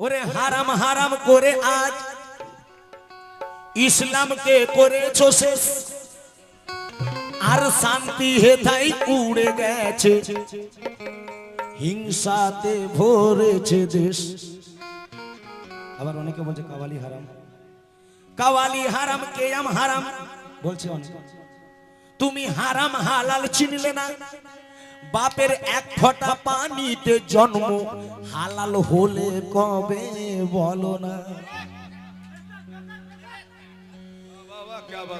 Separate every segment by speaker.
Speaker 1: ওরে হারাম হারাম করে আজ ইসলামকে করেছ শেষ। আর শান্তি হেথাই উড়ে গেছে। হিংসাতে ভরেছে দেশ। আবার অনেকে বলছে, কাওয়ালি হারাম। কাওয়ালি হারাম, কেয়াম হারাম। বলছে অনেক। তুমি হারাম, হালাল চিনলে না। বাপের এক ফোঁটা পানিতে জন্ম। হালাল হলে কবে বলো না।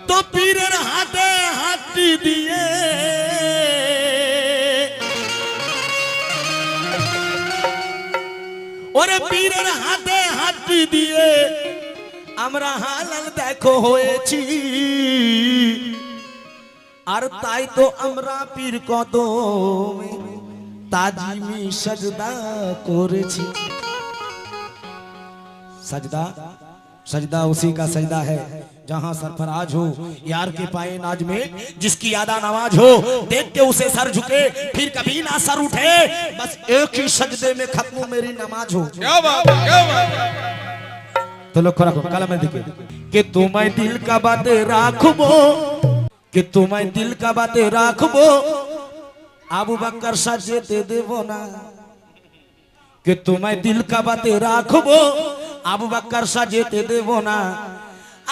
Speaker 1: তো পীরের হাতে হাতটি দিয়ে ওরে পীরের হাতে হাতটি দিয়ে আমরা হালাল দেখো হয়েছি। আর তাই তো আমরা পীর কদমে তাজিমি সজদা করেছি सजदा सजदा उसी का सजदा है जहां सरफराज हो यार के पाए नाज में जिसकी यादा नमाज हो देख के उसे सर झुके फिर कभी ना सर उठे बस एक ही सजदे में खत्म मेरी नमाज हो
Speaker 2: क्या बात है क्या बात है
Speaker 1: তো লক্ষ্য রাখো কালামের দিকে কে তোমায় দিল কা বাতে রাখবো কে তোমায় দিল কাবাতে রাখব, আবু বাক্কার সাজেতে দেব না। কে তোমায় দিল কাবাতে রাখব, আবু বাক্কার সাজেতে দেব না।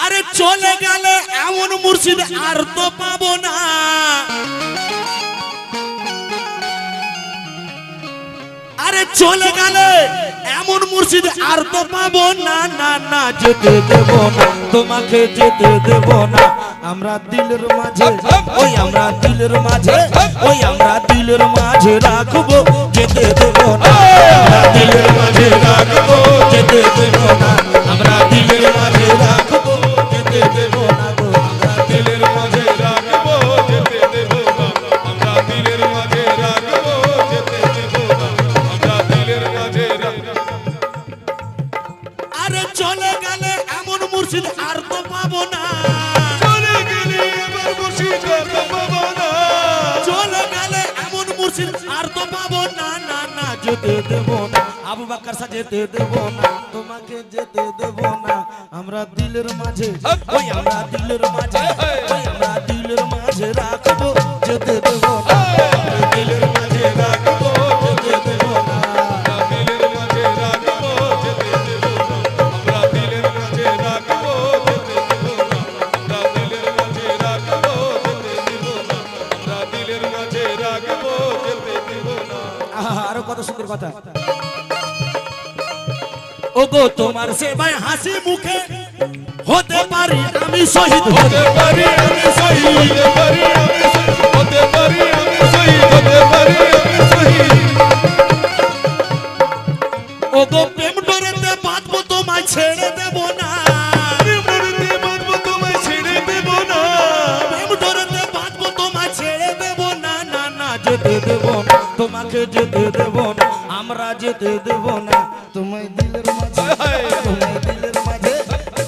Speaker 1: আরে চলে গেলে এমন মুর্শিদ আর তো পাবো না। আরে চলে গেলে এমন মুর্শিদ আর তো পাবো না না না, যেতে দেব না, তোমাকে যেতে দেব না। আমরা দিলের মাঝে ওই আমরা দিলের মাঝে ওই আমরা দিলের মাঝে রাখব যেতে দেব না। আমরা দিলের মাঝে রাখব যেতে দেব না। আমরা দিলের মাঝে রাখব যেতে দেব না আমরা
Speaker 2: দিলের মাঝে রাখব যেতে দেব না। আমরা দিলের মাঝে রাখব যেতে দেব না। আমরা দিলের মাঝে রাখব।
Speaker 1: আরে চলে গেলে এমন মুর্শিদ আর তো পাবো না। যেতে দেব না আবু বাক্কার সাথে যেতে দেব না তোমাকে যেতে দেব না আমরা দিলের মাঝে ওই আমরা দিলের মাঝে ওই আমরা দিলের মাঝে রাখব কত সুন্দর কথা। ওগো তোমার সেবায় হাসি মুখে হতে পারি আমি শহীদ হতে
Speaker 2: হতে পারি আমি শহীদ হতে পারি আমি শহীদ হতে পারি আমি শহীদ হতে পারি আমি
Speaker 1: দেব না আমরা যেতে দেব না। তোমায় দিলের মাঝে তোমায় দিলের মাঝে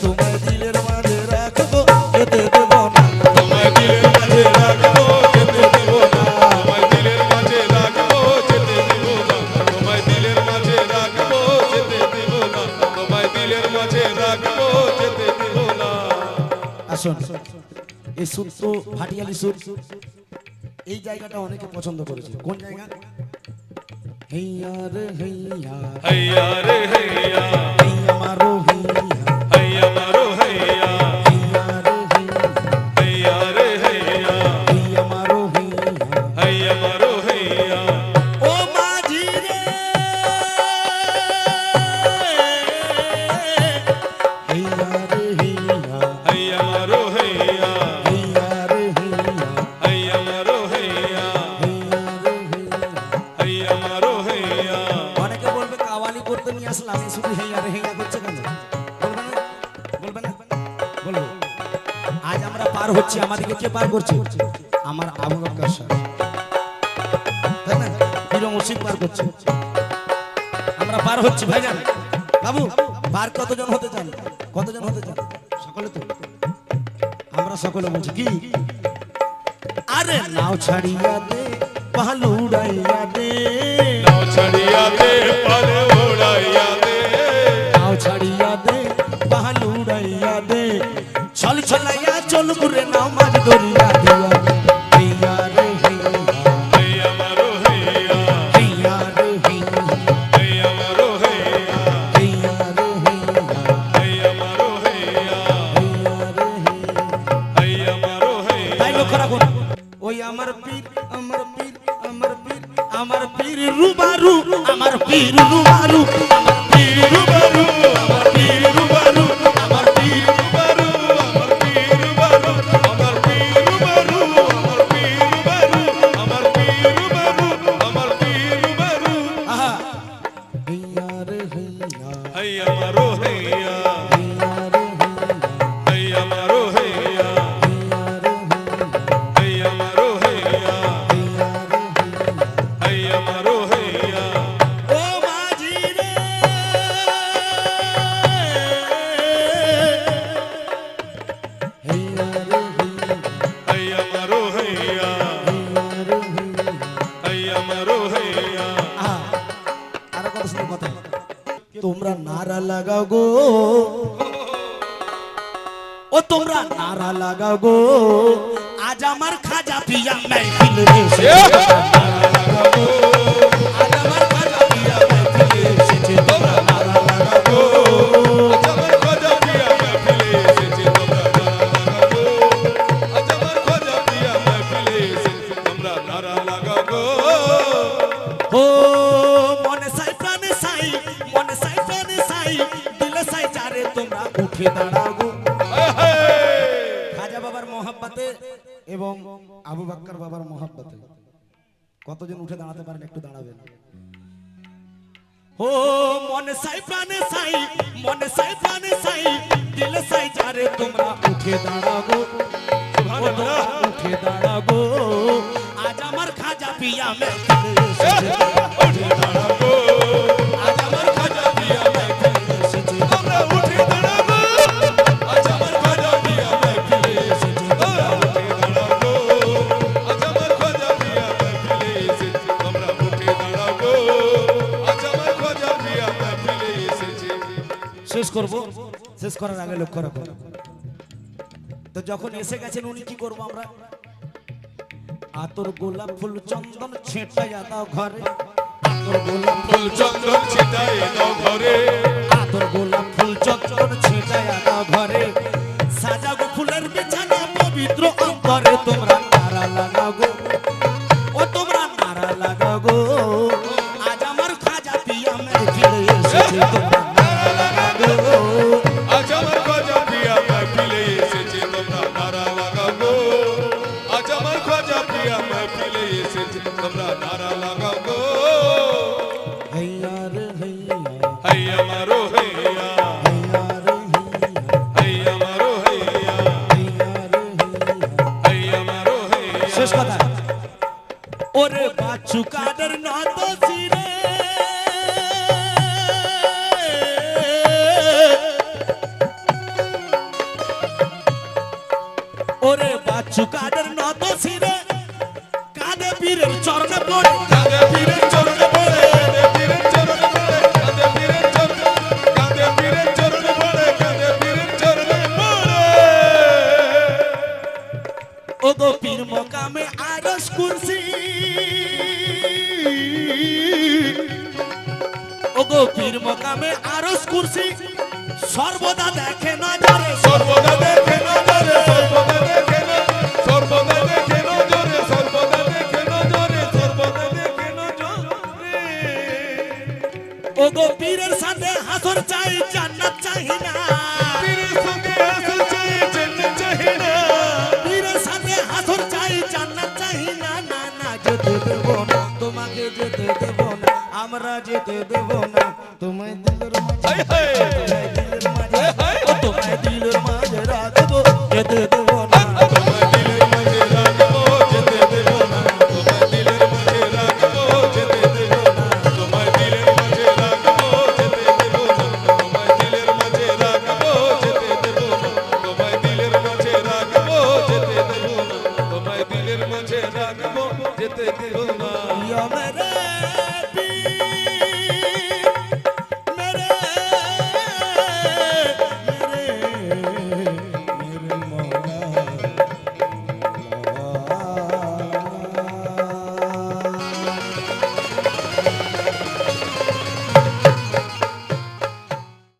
Speaker 1: তোমায় দিলের মাঝে রাখব যেতে দেব না।
Speaker 2: তোমায় দিলের মাঝে রাখব যেতে দেব না। তোমায় দিলের মাঝে রাখব যেতে দেব না। তোমায় দিলের মাঝে রাখব যেতে দেব না। তোমায় দিলের মাঝে রাখব যেতে দেব না।
Speaker 1: আসুন এই সুর তো ভাটিয়ালি সুর। এই জায়গাটা অনেকে পছন্দ করেছে। কোন জায়গা?
Speaker 2: हैया रे हैया हैया रे हैया हैया मारो हैया
Speaker 1: আমরা পার হচ্ছি বাবু, পার কতজন হতে চান? কতজন হতে চান? সকলে তো? আমরা সকলে বলছি, কি? আরে নাও ছাড়িয়া দে ভালো উড়াইয়া দে।
Speaker 2: ছাড়িয়া
Speaker 1: দে মারু আমার
Speaker 2: পীর মারু।
Speaker 1: তোমরা নারা লাগাও গো। ও তোমরা নারা লাগাও গো। আজ আমার খাজা পিয়া মেহফিল উঠে দাঁড়াও গো খাজা বাবার মোহাব্বতে এবং আবু বাক্কার বাবার মোহাব্বতে। কতজন উঠে দাঁড়াতে পারেন একটু দাঁড়াবেন। ও মনে সাই প্রাণে সাই মনে সাই প্রাণে সাই দিলে সাই যারে তোমরা উঠে দাঁড়াবো। উঠে দাঁড়াবো। আজ আমার খাজা পিয়া মে উঠে দাঁড়াবো। করব? শেষ করার আগে লক্ষ্য রাখো তো যখন এসে গেছেন, উনি কি করব আমরা? আতর গোলাপ ফুল চন্দন ছেঁটা দাও ঘরে। আতর গোলাপ
Speaker 2: ফুল চন্দন ছিটাই দাও ঘরে।
Speaker 1: আতর গোলাপ ফুল চন্দন ছেঁটা দাও ঘরে। সাজাগো ফুলের বিছানা পবিত্র অন্তরে, তোমরা নারা লাগাও গো।
Speaker 2: সুকাদের
Speaker 1: নত শিরে ওরে বাচ্চু কাদের নত সিরে কাঁধে পীরের চরণে পড়ে? গো পীর মকামে আরস কুরসি। সর্বদা দেখে নজরে।
Speaker 2: সর্বদা দেখে নজরে সর্বদা দেখে না সর্বদা দেখে নজরে সর্বদা দেখে নজরে সর্বদা দেখে নজরে।
Speaker 1: ও গো পীরের সাথে হাসর চাই জান্নাত চাই না।